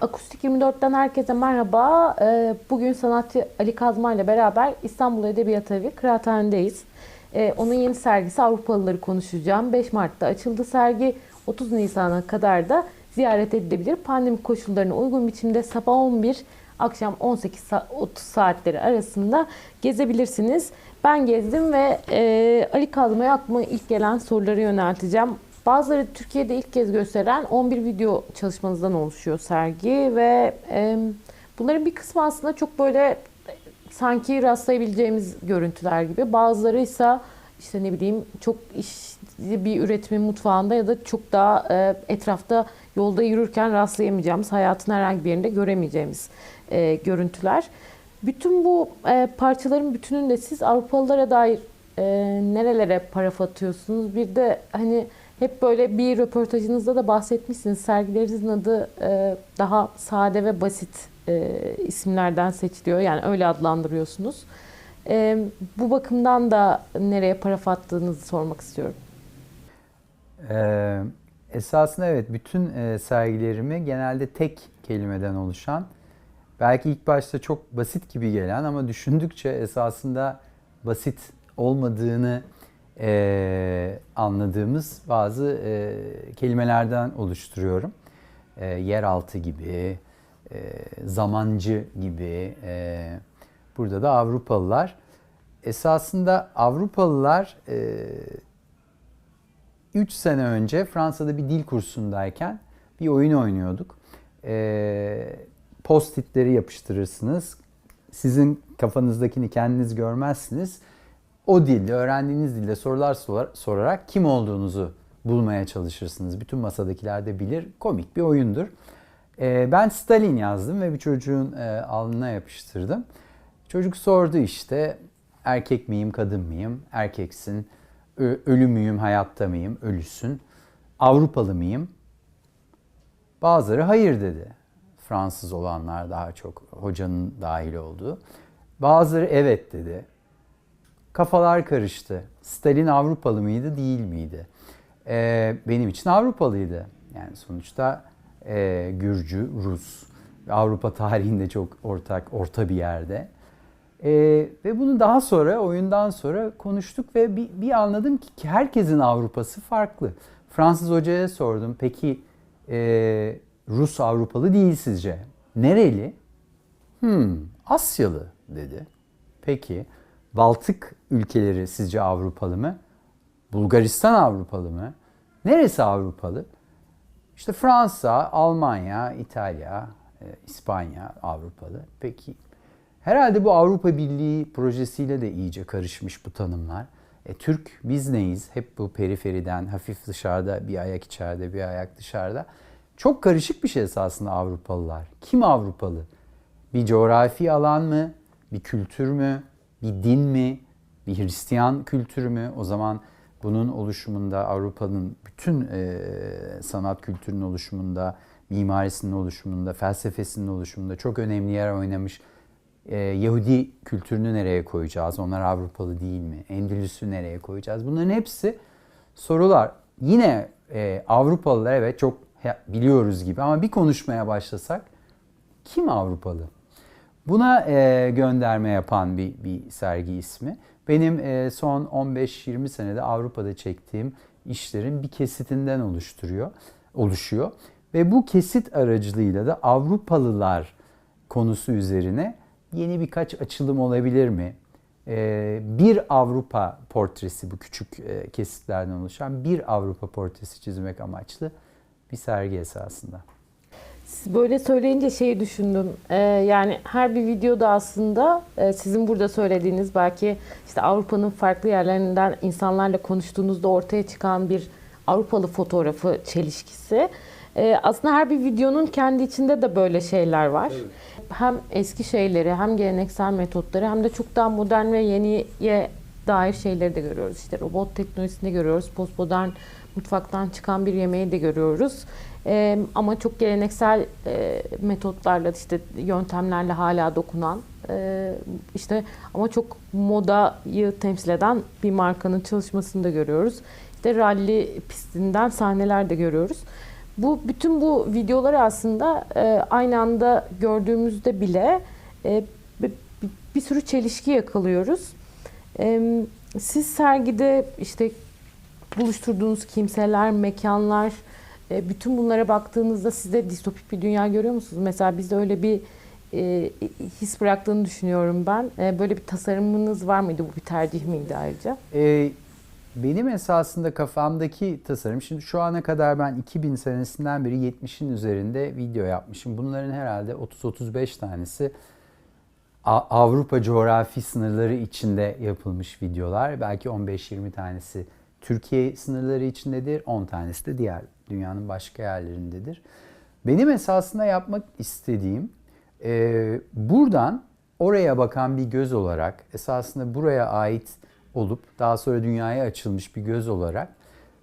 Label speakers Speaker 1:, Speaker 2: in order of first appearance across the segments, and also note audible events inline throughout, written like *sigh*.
Speaker 1: Akustik 24'ten herkese merhaba. Ee, Bugün sanatçı Ali Kazma ile beraber İstanbul Edebiyat Evi Kıraathane'deyiz. Ee, Onun yeni sergisi Avrupalıları konuşacağım. 5 Mart'ta açıldı sergi. 30 Nisan'a kadar da ziyaret edilebilir. Pandemi koşullarına uygun biçimde sabah 11, akşam 18 sa- 30 saatleri arasında gezebilirsiniz. Ben gezdim ve e, Ali Kazma'ya aklıma ilk gelen soruları yönelteceğim. Bazıları Türkiye'de ilk kez gösteren 11 video çalışmanızdan oluşuyor sergi ve e, bunların bir kısmı aslında çok böyle sanki rastlayabileceğimiz görüntüler gibi. Bazıları ise işte ne bileyim çok iş, bir üretimin mutfağında ya da çok daha e, etrafta yolda yürürken rastlayamayacağımız, hayatın herhangi bir yerinde göremeyeceğimiz e, görüntüler. Bütün bu e, parçaların bütününde siz Avrupalılara dair e, nerelere paraf atıyorsunuz? Bir de hani hep böyle bir röportajınızda da bahsetmişsiniz. Sergilerinizin adı e, daha sade ve basit e, isimlerden seçiliyor. Yani öyle adlandırıyorsunuz. E, bu bakımdan da nereye paraf attığınızı sormak istiyorum.
Speaker 2: Ee, esasında evet bütün e, sergilerimi genelde tek kelimeden oluşan belki ilk başta çok basit gibi gelen ama düşündükçe esasında basit olmadığını e, anladığımız bazı e, kelimelerden oluşturuyorum. E, yeraltı gibi, e, zamancı gibi, e, burada da Avrupalılar. Esasında Avrupalılar e, 3 sene önce Fransa'da bir dil kursundayken bir oyun oynuyorduk. Ee, Post-itleri yapıştırırsınız. Sizin kafanızdakini kendiniz görmezsiniz. O dilde, öğrendiğiniz dilde sorular sor- sorarak kim olduğunuzu bulmaya çalışırsınız. Bütün masadakiler de bilir. Komik bir oyundur. Ee, ben Stalin yazdım ve bir çocuğun e, alnına yapıştırdım. Çocuk sordu işte erkek miyim, kadın mıyım? Erkeksin. Ölü müyüm, hayatta mıyım? Ölüsün. Avrupalı mıyım? Bazıları hayır dedi. Fransız olanlar daha çok hocanın dahil olduğu. Bazıları evet dedi. Kafalar karıştı. Stalin Avrupalı mıydı, değil miydi? Ee, benim için Avrupalıydı. Yani sonuçta e, Gürcü, Rus. Avrupa tarihinde çok ortak, orta bir yerde. Ee, ve bunu daha sonra, oyundan sonra konuştuk ve bir, bir anladım ki herkesin Avrupası farklı. Fransız hocaya sordum, peki e, Rus Avrupalı değil sizce? Nereli? Hmm, Asyalı dedi. Peki, Baltık ülkeleri sizce Avrupalı mı? Bulgaristan Avrupalı mı? Neresi Avrupalı? İşte Fransa, Almanya, İtalya, e, İspanya Avrupalı. Peki herhalde bu Avrupa Birliği projesiyle de iyice karışmış bu tanımlar. E, Türk biz neyiz? Hep bu periferiden hafif dışarıda bir ayak içeride bir ayak dışarıda. Çok karışık bir şey esasında Avrupalılar. Kim Avrupalı? Bir coğrafi alan mı? Bir kültür mü? Bir din mi? Bir Hristiyan kültürü mü? O zaman bunun oluşumunda Avrupa'nın bütün e, sanat kültürünün oluşumunda, mimarisinin oluşumunda, felsefesinin oluşumunda çok önemli yer oynamış e, Yahudi kültürünü nereye koyacağız? Onlar Avrupalı değil mi? Endülüs'ü nereye koyacağız? Bunların hepsi sorular. Yine e, Avrupalılar evet çok biliyoruz gibi ama bir konuşmaya başlasak kim Avrupalı? Buna e, gönderme yapan bir, bir sergi ismi. Benim e, son 15-20 senede Avrupa'da çektiğim işlerin bir kesitinden oluşturuyor, oluşuyor. Ve bu kesit aracılığıyla da Avrupalılar konusu üzerine yeni birkaç açılım olabilir mi? E, bir Avrupa portresi, bu küçük e, kesitlerden oluşan bir Avrupa portresi çizmek amaçlı bir sergi esasında.
Speaker 1: Siz böyle söyleyince şeyi düşündüm. Ee, yani her bir videoda aslında e, sizin burada söylediğiniz belki işte Avrupa'nın farklı yerlerinden insanlarla konuştuğunuzda ortaya çıkan bir Avrupalı fotoğrafı çelişkisi. Ee, aslında her bir videonun kendi içinde de böyle şeyler var. Hem eski şeyleri hem geleneksel metotları hem de çok daha modern ve yeniye dair şeyleri de görüyoruz. İşte robot teknolojisini görüyoruz. Postmodern mutfaktan çıkan bir yemeği de görüyoruz. Ee, ama çok geleneksel e, metotlarla işte yöntemlerle hala dokunan e, işte ama çok modayı temsil eden bir markanın çalışmasını da görüyoruz. İşte ralli pistinden sahneler de görüyoruz. Bu bütün bu videoları aslında e, aynı anda gördüğümüzde bile e, bir- bir sürü çelişki yakalıyoruz. E, siz sergide işte buluşturduğunuz kimseler, mekanlar, e, bütün bunlara baktığınızda size distopik bir dünya görüyor musunuz? Mesela bizde öyle bir e, his bıraktığını düşünüyorum ben. E, böyle bir tasarımınız var mıydı? Bu bir tercih miydi ayrıca?
Speaker 2: Ee, benim esasında kafamdaki tasarım, şimdi şu ana kadar ben 2000 senesinden beri 70'in üzerinde video yapmışım. Bunların herhalde 30-35 tanesi Avrupa coğrafi sınırları içinde yapılmış videolar. Belki 15-20 tanesi Türkiye sınırları içindedir, 10 tanesi de diğer dünyanın başka yerlerindedir. Benim esasında yapmak istediğim e, buradan oraya bakan bir göz olarak esasında buraya ait olup daha sonra dünyaya açılmış bir göz olarak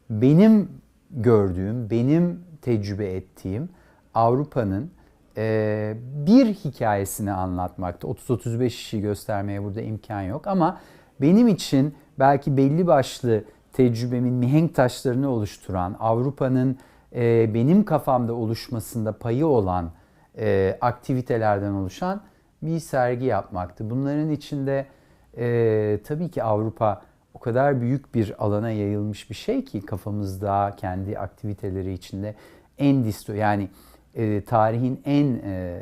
Speaker 2: benim gördüğüm, benim tecrübe ettiğim Avrupa'nın e, bir hikayesini anlatmakta. 30-35 kişi göstermeye burada imkan yok ama benim için belki belli başlı tecrübemin mihenk taşlarını oluşturan, Avrupa'nın e, benim kafamda oluşmasında payı olan e, aktivitelerden oluşan bir sergi yapmaktı. Bunların içinde e, tabii ki Avrupa o kadar büyük bir alana yayılmış bir şey ki kafamızda kendi aktiviteleri içinde en disto yani e, tarihin en e,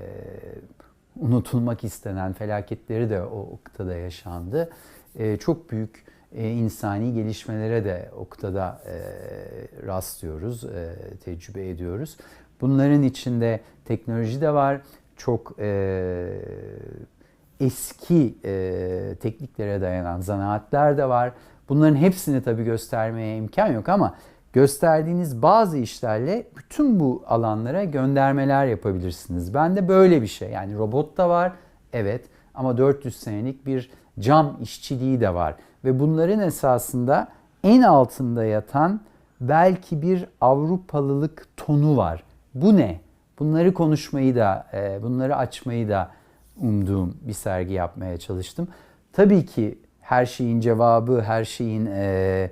Speaker 2: unutulmak istenen felaketleri de o kıtada yaşandı. E, çok büyük e, insani gelişmelere de o kıtada e, rastlıyoruz, e, tecrübe ediyoruz. Bunların içinde teknoloji de var, çok e, eski e, tekniklere dayanan zanaatler de var. Bunların hepsini tabii göstermeye imkan yok ama gösterdiğiniz bazı işlerle bütün bu alanlara göndermeler yapabilirsiniz. Bende böyle bir şey. Yani robot da var, evet ama 400 senelik bir cam işçiliği de var. Ve bunların esasında en altında yatan belki bir Avrupalılık tonu var. Bu ne? Bunları konuşmayı da, e, bunları açmayı da umduğum bir sergi yapmaya çalıştım. Tabii ki her şeyin cevabı, her şeyin e,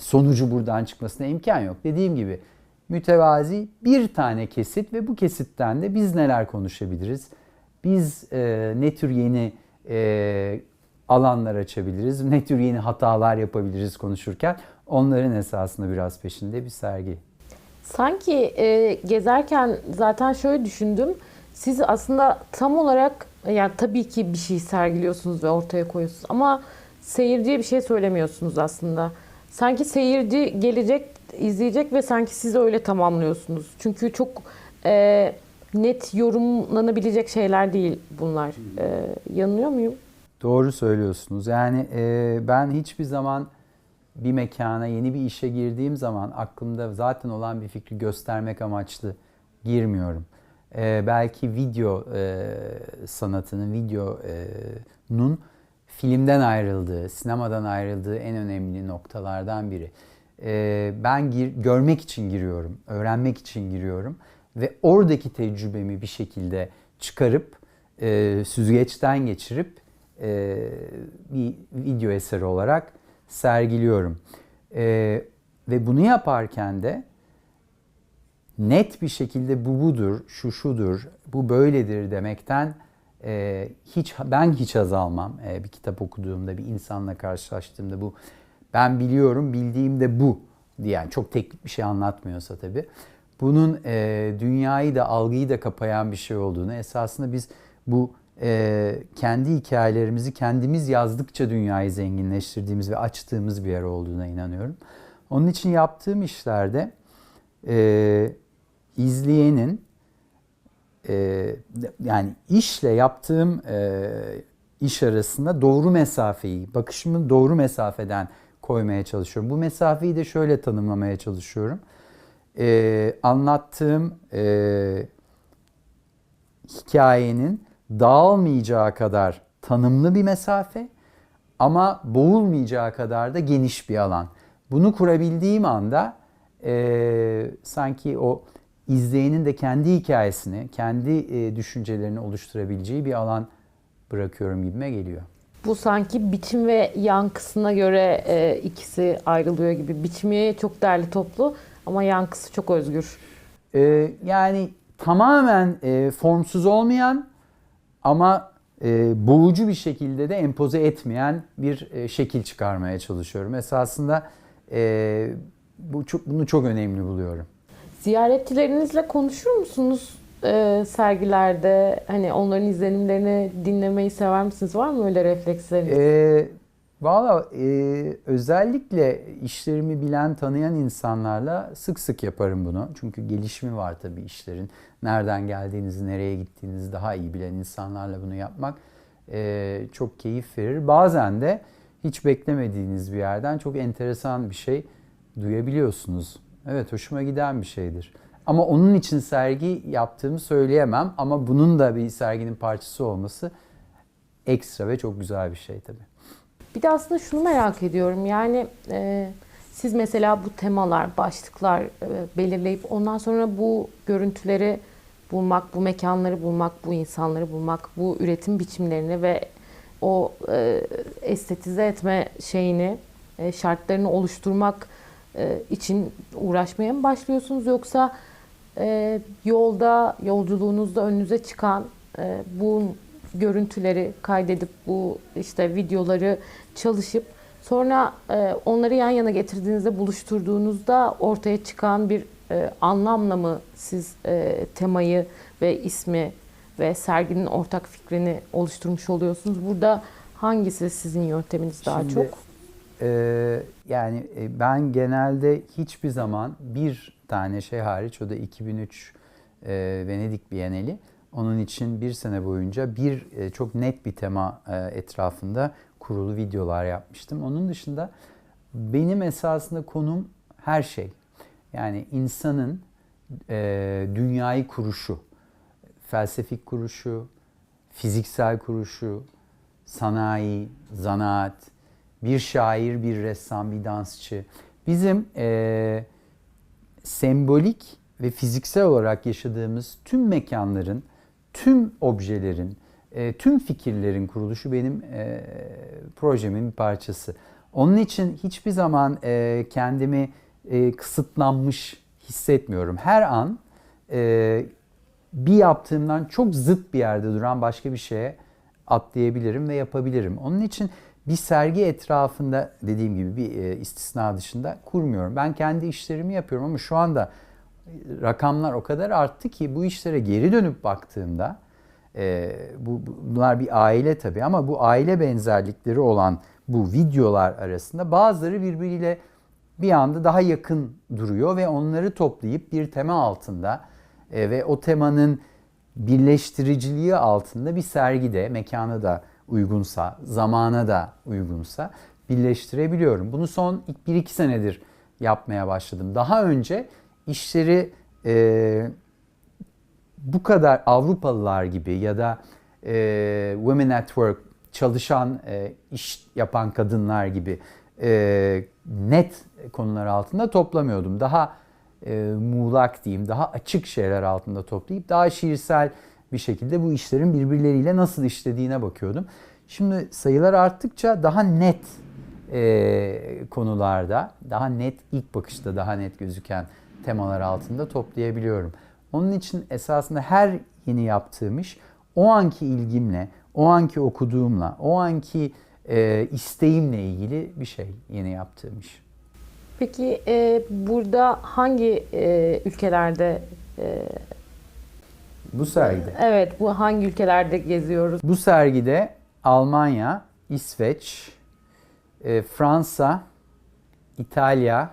Speaker 2: sonucu buradan çıkmasına imkan yok. Dediğim gibi mütevazi bir tane kesit ve bu kesitten de biz neler konuşabiliriz? Biz e, ne tür yeni alanlar açabiliriz? Ne tür yeni hatalar yapabiliriz konuşurken? Onların esasında biraz peşinde bir sergi.
Speaker 1: Sanki e, gezerken zaten şöyle düşündüm. Siz aslında tam olarak yani tabii ki bir şey sergiliyorsunuz ve ortaya koyuyorsunuz ama seyirciye bir şey söylemiyorsunuz aslında. Sanki seyirci gelecek, izleyecek ve sanki siz öyle tamamlıyorsunuz. Çünkü çok e, net yorumlanabilecek şeyler değil bunlar. E, yanılıyor muyum?
Speaker 2: Doğru söylüyorsunuz. Yani e, ben hiçbir zaman bir mekana, yeni bir işe girdiğim zaman aklımda zaten olan bir fikri göstermek amaçlı girmiyorum. E, belki video e, sanatının, videonun filmden ayrıldığı, sinemadan ayrıldığı en önemli noktalardan biri. E, ben gir, görmek için giriyorum, öğrenmek için giriyorum ve oradaki tecrübemi bir şekilde çıkarıp e, süzgeçten geçirip e, bir video eseri olarak sergiliyorum. E, ve bunu yaparken de net bir şekilde bu budur, şu şudur, bu böyledir demekten e, hiç ben hiç azalmam. E, bir kitap okuduğumda, bir insanla karşılaştığımda bu ben biliyorum, bildiğim de bu diyen çok teknik bir şey anlatmıyorsa tabii. Bunun e, dünyayı da algıyı da kapayan bir şey olduğunu esasında biz bu e, kendi hikayelerimizi kendimiz yazdıkça dünyayı zenginleştirdiğimiz ve açtığımız bir yer olduğuna inanıyorum. Onun için yaptığım işlerde e, izleyenin e, yani işle yaptığım e, iş arasında doğru mesafeyi, bakışımı doğru mesafeden koymaya çalışıyorum. Bu mesafeyi de şöyle tanımlamaya çalışıyorum. E, anlattığım e, hikayenin dağılmayacağı kadar tanımlı bir mesafe ama boğulmayacağı kadar da geniş bir alan. Bunu kurabildiğim anda e, sanki o izleyenin de kendi hikayesini, kendi e, düşüncelerini oluşturabileceği bir alan bırakıyorum gibime geliyor.
Speaker 1: Bu sanki biçim ve yankısına göre e, ikisi ayrılıyor gibi. Biçimi çok derli toplu ama yankısı çok özgür.
Speaker 2: Ee, yani tamamen e, formsuz olmayan ama e, boğucu bir şekilde de empoze etmeyen bir e, şekil çıkarmaya çalışıyorum. Esasında e, bu çok, bunu çok önemli buluyorum.
Speaker 1: Ziyaretçilerinizle konuşur musunuz e, sergilerde? Hani onların izlenimlerini dinlemeyi sever misiniz? Var mı öyle refleksleriniz?
Speaker 2: E, Valla e, özellikle işlerimi bilen, tanıyan insanlarla sık sık yaparım bunu. Çünkü gelişimi var tabii işlerin. Nereden geldiğinizi, nereye gittiğinizi daha iyi bilen insanlarla bunu yapmak e, çok keyif verir. Bazen de hiç beklemediğiniz bir yerden çok enteresan bir şey duyabiliyorsunuz. Evet hoşuma giden bir şeydir. Ama onun için sergi yaptığımı söyleyemem ama bunun da bir serginin parçası olması ekstra ve çok güzel bir şey tabii.
Speaker 1: Bir de aslında şunu merak ediyorum. Yani e, siz mesela bu temalar, başlıklar e, belirleyip ondan sonra bu görüntüleri bulmak, bu mekanları bulmak, bu insanları bulmak, bu üretim biçimlerini ve o e, estetize etme şeyini, e, şartlarını oluşturmak e, için uğraşmaya mı başlıyorsunuz yoksa e, yolda, yolculuğunuzda önünüze çıkan e, bu görüntüleri kaydedip bu işte videoları çalışıp sonra e, onları yan yana getirdiğinizde buluşturduğunuzda ortaya çıkan bir e, anlamla mı siz e, temayı ve ismi ve serginin ortak fikrini oluşturmuş oluyorsunuz? Burada hangisi sizin yönteminiz daha
Speaker 2: Şimdi,
Speaker 1: çok?
Speaker 2: e, yani e, ben genelde hiçbir zaman bir tane şey hariç o da 2003 e, Venedik Bienali. Onun için bir sene boyunca bir e, çok net bir tema e, etrafında kurulu videolar yapmıştım. Onun dışında benim esasında konum her şey. Yani insanın e, dünyayı kuruşu, felsefik kuruşu, fiziksel kuruşu, sanayi, zanaat, bir şair, bir ressam, bir dansçı. Bizim e, sembolik ve fiziksel olarak yaşadığımız tüm mekanların, tüm objelerin, e, tüm fikirlerin kuruluşu benim e, projemin bir parçası. Onun için hiçbir zaman e, kendimi e, kısıtlanmış hissetmiyorum. Her an e, bir yaptığımdan çok zıt bir yerde duran başka bir şeye atlayabilirim ve yapabilirim. Onun için bir sergi etrafında dediğim gibi bir e, istisna dışında kurmuyorum. Ben kendi işlerimi yapıyorum ama şu anda rakamlar o kadar arttı ki bu işlere geri dönüp baktığımda e, bu bunlar bir aile tabii ama bu aile benzerlikleri olan bu videolar arasında bazıları birbiriyle bir anda daha yakın duruyor ve onları toplayıp bir tema altında e, ve o temanın birleştiriciliği altında bir sergide, mekana da uygunsa, zamana da uygunsa birleştirebiliyorum. Bunu son 1-2 senedir yapmaya başladım. Daha önce işleri e, bu kadar Avrupalılar gibi ya da e, Women at Work çalışan, e, iş yapan kadınlar gibi e, net konular altında toplamıyordum. Daha e, muğlak diyeyim, daha açık şeyler altında toplayıp daha şiirsel bir şekilde bu işlerin birbirleriyle nasıl işlediğine bakıyordum. Şimdi sayılar arttıkça daha net e, konularda, daha net ilk bakışta daha net gözüken temalar altında toplayabiliyorum. Onun için esasında her yeni yaptığım iş o anki ilgimle, o anki okuduğumla, o anki e, isteğimle ilgili bir şey yeni yaptığım iş.
Speaker 1: Peki e, burada hangi e, ülkelerde e,
Speaker 2: Bu sergide.
Speaker 1: evet bu hangi ülkelerde geziyoruz?
Speaker 2: Bu sergide Almanya, İsveç, e, Fransa, İtalya,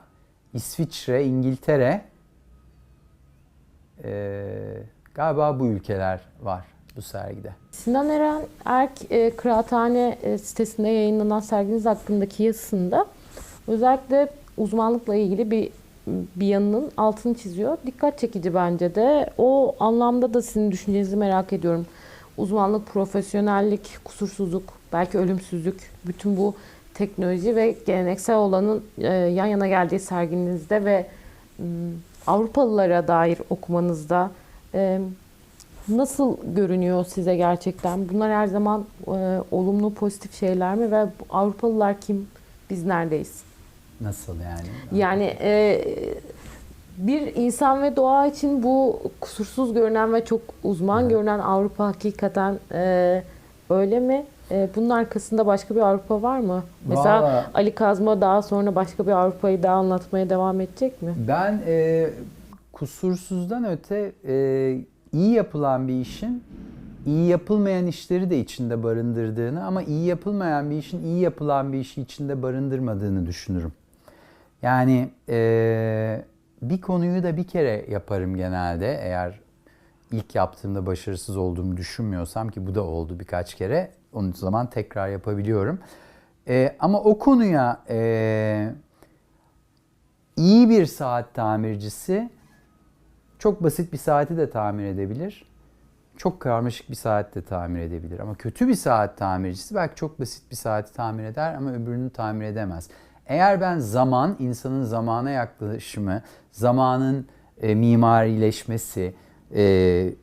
Speaker 2: İsviçre, İngiltere e, galiba bu ülkeler var bu sergide.
Speaker 1: Sinan Eren Erk e, Kıraathane e, sitesinde yayınlanan serginiz hakkındaki yazısında özellikle uzmanlıkla ilgili bir bir yanının altını çiziyor. Dikkat çekici bence de. O anlamda da sizin düşüncenizi merak ediyorum. Uzmanlık, profesyonellik, kusursuzluk, belki ölümsüzlük, bütün bu teknoloji ve geleneksel olanın e, yan yana geldiği serginizde ve Avrupalılara dair okumanızda e, nasıl görünüyor size gerçekten? Bunlar her zaman e, olumlu, pozitif şeyler mi ve Avrupalılar kim? Biz neredeyiz?
Speaker 2: Nasıl yani?
Speaker 1: Yani e, Bir insan ve doğa için bu kusursuz görünen ve çok uzman görünen Avrupa hakikaten e, öyle mi? E, bunun arkasında başka bir Avrupa var mı? Mesela
Speaker 2: Vallahi-
Speaker 1: Ali Kazma daha sonra başka bir Avrupa'yı daha anlatmaya devam edecek mi?
Speaker 2: Ben e, kusursuzdan öte e, iyi yapılan bir işin iyi yapılmayan işleri de içinde barındırdığını ama iyi yapılmayan bir işin iyi yapılan bir işi içinde barındırmadığını düşünürüm. Yani e, bir konuyu da bir kere yaparım genelde eğer ilk yaptığımda başarısız olduğumu düşünmüyorsam ki bu da oldu birkaç kere. Onun zaman tekrar yapabiliyorum. E, ama o konuya e, iyi bir saat tamircisi çok basit bir saati de tamir edebilir. Çok karmaşık bir saat de tamir edebilir. Ama kötü bir saat tamircisi belki çok basit bir saati tamir eder ama öbürünü tamir edemez. Eğer ben zaman, insanın zamana yaklaşımı, zamanın e, mimarileşmesi, e,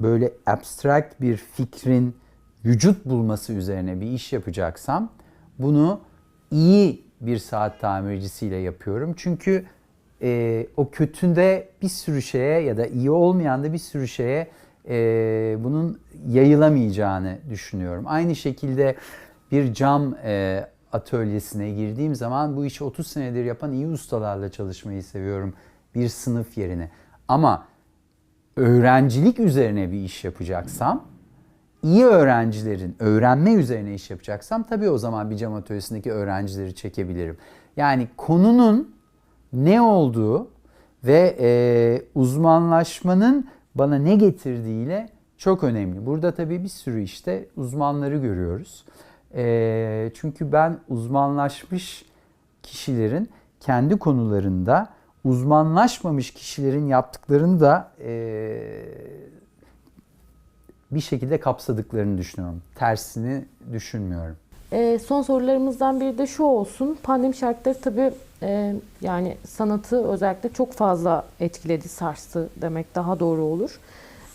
Speaker 2: böyle abstract bir fikrin vücut bulması üzerine bir iş yapacaksam bunu iyi bir saat tamircisiyle yapıyorum. Çünkü e, o kötünde bir sürü şeye ya da iyi olmayan da bir sürü şeye e, bunun yayılamayacağını düşünüyorum. Aynı şekilde bir cam e, atölyesine girdiğim zaman bu işi 30 senedir yapan iyi ustalarla çalışmayı seviyorum bir sınıf yerine. Ama öğrencilik üzerine bir iş yapacaksam, iyi öğrencilerin öğrenme üzerine iş yapacaksam tabii o zaman bir cam atölyesindeki öğrencileri çekebilirim. Yani konunun ne olduğu ve e, uzmanlaşmanın bana ne getirdiğiyle çok önemli. Burada tabii bir sürü işte uzmanları görüyoruz. E, çünkü ben uzmanlaşmış kişilerin kendi konularında uzmanlaşmamış kişilerin yaptıklarını da e, bir şekilde kapsadıklarını düşünüyorum. Tersini düşünmüyorum.
Speaker 1: E, son sorularımızdan biri de şu olsun. Pandemi şartları tabii e, yani sanatı özellikle çok fazla etkiledi, sarstı demek daha doğru olur.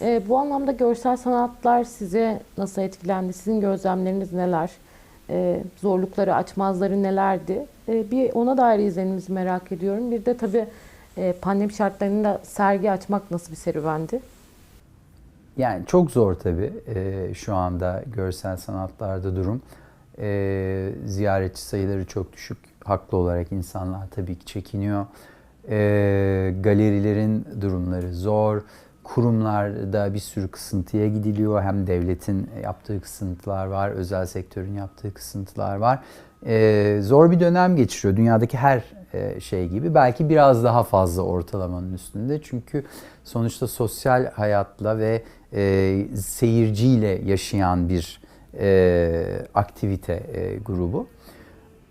Speaker 1: E, bu anlamda görsel sanatlar size nasıl etkilendi? Sizin gözlemleriniz neler? E, zorlukları, açmazları nelerdi? E, bir ona dair izlenimizi merak ediyorum. Bir de tabii e, pandemi şartlarında sergi açmak nasıl bir serüvendi?
Speaker 2: Yani çok zor tabii e, şu anda görsel sanatlarda durum. E, ziyaretçi sayıları çok düşük. Haklı olarak insanlar tabii ki çekiniyor. E, galerilerin durumları zor. Kurumlarda bir sürü kısıntıya gidiliyor. Hem devletin yaptığı kısıntılar var, özel sektörün yaptığı kısıntılar var. E, zor bir dönem geçiriyor dünyadaki her e, şey gibi. Belki biraz daha fazla ortalamanın üstünde. Çünkü sonuçta sosyal hayatla ve e, seyirciyle yaşayan bir e, aktivite e, grubu.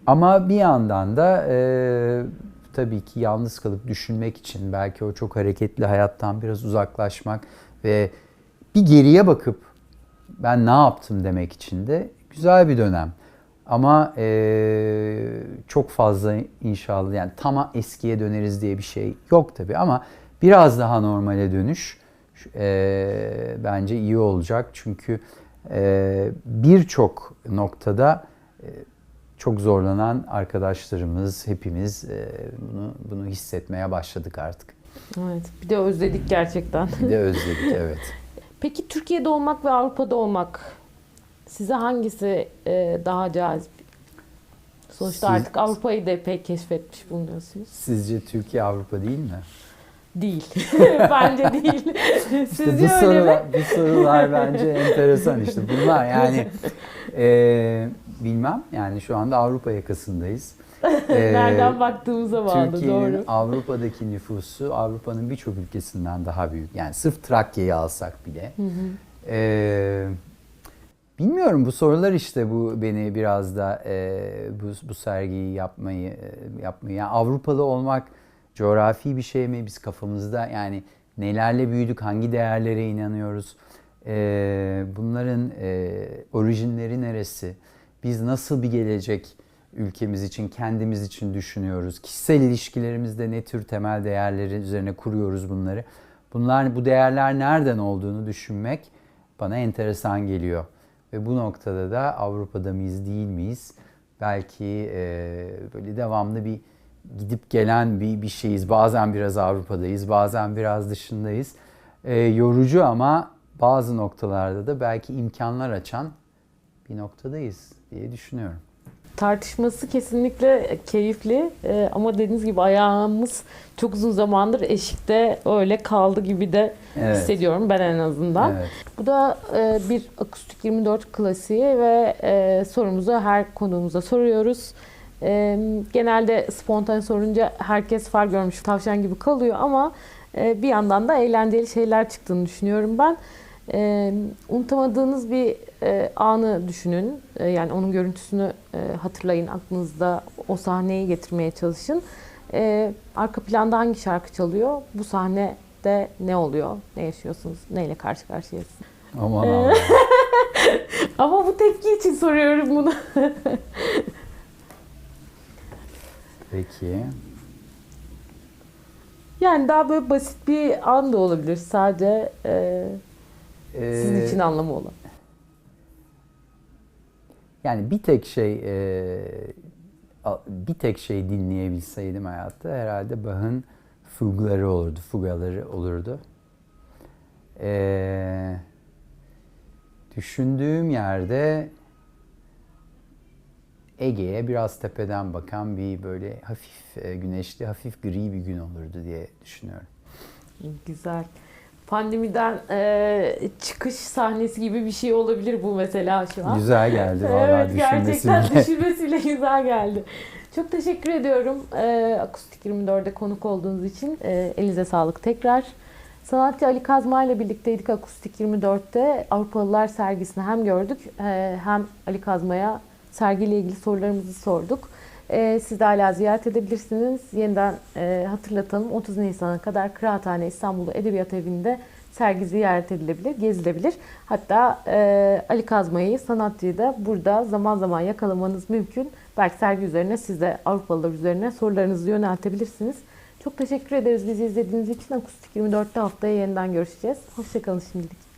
Speaker 2: Ama bir yandan da e, tabii ki yalnız kalıp düşünmek için belki o çok hareketli hayattan biraz uzaklaşmak ve bir geriye bakıp ben ne yaptım demek için de güzel bir dönem. Ama e, çok fazla inşallah yani tam eskiye döneriz diye bir şey yok tabii ama biraz daha normale dönüş e, bence iyi olacak. Çünkü e, birçok noktada çok zorlanan arkadaşlarımız, hepimiz e, bunu bunu hissetmeye başladık artık.
Speaker 1: Evet, bir de özledik gerçekten.
Speaker 2: Bir de *laughs* özledik evet.
Speaker 1: Peki Türkiye'de olmak ve Avrupa'da olmak size hangisi e, daha cazip? Sonuçta
Speaker 2: Siz-
Speaker 1: artık Avrupa'yı da epey keşfetmiş bulunuyorsunuz.
Speaker 2: Sizce Türkiye Avrupa değil mi?
Speaker 1: Değil. *laughs* Bence değil.
Speaker 2: İşte
Speaker 1: Sizce
Speaker 2: bu
Speaker 1: öyle mi?
Speaker 2: sorular, bu sorular bence enteresan işte bunlar yani *laughs* e, bilmem yani şu anda Avrupa yakasındayız. *laughs* E,
Speaker 1: Nereden baktığımıza bağlı
Speaker 2: Türkiye'nin
Speaker 1: doğru.
Speaker 2: Avrupa'daki nüfusu Avrupa'nın birçok ülkesinden daha büyük. Yani sırf Trakya'yı alsak bile. E, bilmiyorum bu sorular işte bu beni biraz da e, bu, bu sergiyi yapmayı e, yapmayı yani Avrupalı olmak coğrafi bir şey mi biz kafamızda yani nelerle büyüdük hangi değerlere inanıyoruz e, bunların e, orijinleri neresi biz nasıl bir gelecek ülkemiz için kendimiz için düşünüyoruz? Kişisel ilişkilerimizde ne tür temel değerleri üzerine kuruyoruz bunları? Bunlar bu değerler nereden olduğunu düşünmek bana enteresan geliyor. Ve bu noktada da Avrupa'da mıyız değil miyiz? Belki e, böyle devamlı bir gidip gelen bir, bir şeyiz. Bazen biraz Avrupa'dayız, bazen biraz dışındayız. Ee, yorucu ama bazı noktalarda da belki imkanlar açan bir noktadayız diye düşünüyorum.
Speaker 1: Tartışması kesinlikle keyifli Ee, ama dediğiniz gibi ayağımız çok uzun zamandır eşikte öyle kaldı gibi de
Speaker 2: Evet.
Speaker 1: hissediyorum ben en azından.
Speaker 2: Evet.
Speaker 1: Bu da e, bir akustik 24 klasiği ve e, sorumuzu her konuğumuza soruyoruz. E, genelde spontane sorunca herkes far görmüş tavşan gibi kalıyor ama e, bir yandan da eğlenceli şeyler çıktığını düşünüyorum ben. E, unutamadığınız bir e, anı düşünün. E, yani onun görüntüsünü e, hatırlayın aklınızda o sahneyi getirmeye çalışın. E, arka planda hangi şarkı çalıyor? Bu sahnede ne oluyor? Ne yaşıyorsunuz? Neyle karşı karşıyasınız?
Speaker 2: Aman
Speaker 1: Ee. *laughs* Ama bu tepki için soruyorum bunu.
Speaker 2: Peki.
Speaker 1: Yani daha böyle basit bir an da olabilir. Sadece e, sizin
Speaker 2: Ee,
Speaker 1: için anlamı olan.
Speaker 2: Yani bir tek şey e, bir tek şey dinleyebilseydim hayatta herhalde Bach'ın fugları olurdu, fugaları olurdu. Ee, düşündüğüm yerde Ege'ye biraz tepeden bakan bir böyle hafif e, güneşli, hafif gri bir gün olurdu diye düşünüyorum.
Speaker 1: Güzel. Pandemiden e, çıkış sahnesi gibi bir şey olabilir bu mesela şu an.
Speaker 2: Güzel geldi vallahi
Speaker 1: evet
Speaker 2: düşünmesi
Speaker 1: gerçekten *laughs*
Speaker 2: bile.
Speaker 1: düşünmesi bile güzel geldi. Çok teşekkür ediyorum e, Akustik 24'de konuk olduğunuz için. E, elinize sağlık tekrar. Sanatçı Ali Kazma ile birlikteydik Akustik 24'te. Avrupalılar sergisini hem gördük e, hem Ali Kazma'ya sergiyle ilgili sorularımızı sorduk. E, siz de hala ziyaret edebilirsiniz. Yeniden e, hatırlatalım 30 Nisan'a kadar Kıraathane İstanbul Edebiyat Evi'nde sergi ziyaret edilebilir, gezilebilir. Hatta e, Ali Kazma'yı, sanatçıyı da burada zaman zaman yakalamanız mümkün. Belki sergi üzerine siz de Avrupalılar üzerine sorularınızı yöneltebilirsiniz. Çok teşekkür ederiz bizi izlediğiniz için. Akustik 24'te haftaya yeniden görüşeceğiz. Hoşçakalın şimdilik.